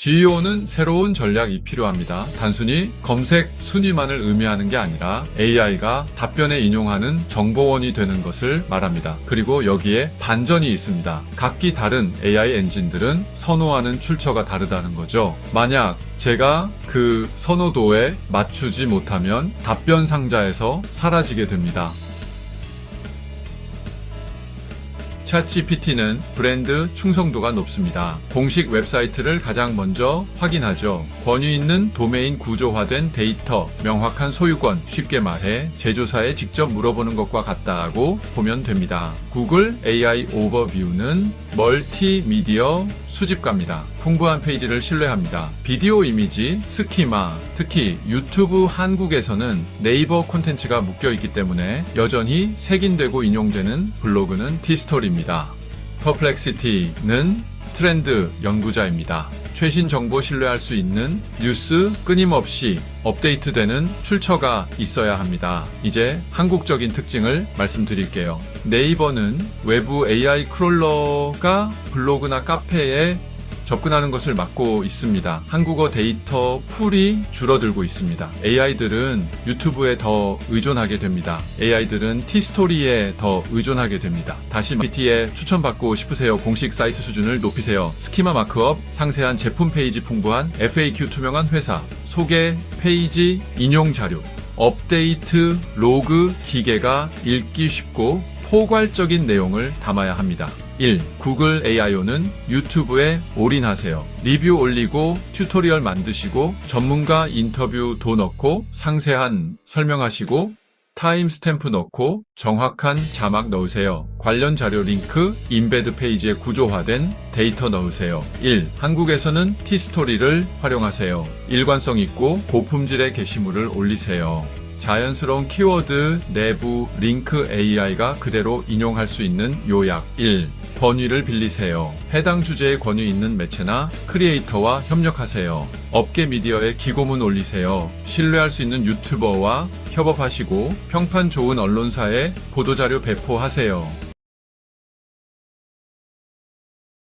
GEO는 새로운 전략이 필요합니다. 단순히 검색 순위만을 의미하는 게 아니라 AI가 답변에 인용하는 정보원이 되는 것을 말합니다. 그리고 여기에 반전이 있습니다. 각기 다른 AI 엔진들은 선호하는 출처가 다르다는 거죠. 만약 제가 그 선호도에 맞추지 못하면 답변 상자에서 사라지게 됩니다. 챗GPT는 브랜드 충성도가 높습니다. 공식 웹사이트를 가장 먼저 확인하죠. 권위 있는 도메인 구조화된 데이터, 명확한 소유권, 쉽게 말해 제조사에 직접 물어보는 것과 같다고 보면 됩니다. 구글 AI 오버뷰는 멀티미디어 수집가입니다. 풍부한 페이지를 신뢰합니다. 비디오 이미지, 스키마, 특히 유튜브 한국에서는 네이버 콘텐츠가 묶여 있기 때문에 여전히 색인되고 인용되는 블로그는 티스토리입니다. 퍼플렉시티는 트렌드 연구자입니다. 최신 정보 신뢰할 수 있는 뉴스 끊임없이 업데이트되는 출처가 있어야 합니다. 이제 한국적인 특징을 말씀드릴게요. 네이버는 외부 AI 크롤러가 블로그나 카페에 접근하는 것을 막고 있습니다. 한국어 데이터 풀이 줄어들고 있습니다. AI들은 유튜브에 더 의존하게 됩니다. AI들은 티스토리에 더 의존하게 됩니다. 다시 PT에 추천받고 싶으세요? 공식 사이트 수준을 높이세요. 스키마 마크업, 상세한 제품 페이지 풍부한 FAQ 투명한 회사, 소개 페이지 인용 자료, 업데이트 로그 기계가 읽기 쉽고 포괄적인 내용을 담아야 합니다. 1. 구글 AIO는 유튜브에 올인하세요. 리뷰 올리고 튜토리얼 만드시고 전문가 인터뷰 도 넣고 상세한 설명하시고 타임스탬프 넣고 정확한 자막 넣으세요. 관련 자료 링크, 인베드 페이지에 구조화된 데이터 넣으세요. 1. 한국에서는 티스토리를 활용하세요. 일관성 있고 고품질의 게시물을 올리세요. 자연스러운 키워드 내부 링크 AI가 그대로 인용할 수 있는 요약 1. 권위를 빌리세요. 해당 주제에 권위 있는 매체나 크리에이터와 협력하세요. 업계 미디어에 기고문 올리세요. 신뢰할 수 있는 유튜버와 협업하시고 평판 좋은 언론사에 보도자료 배포하세요.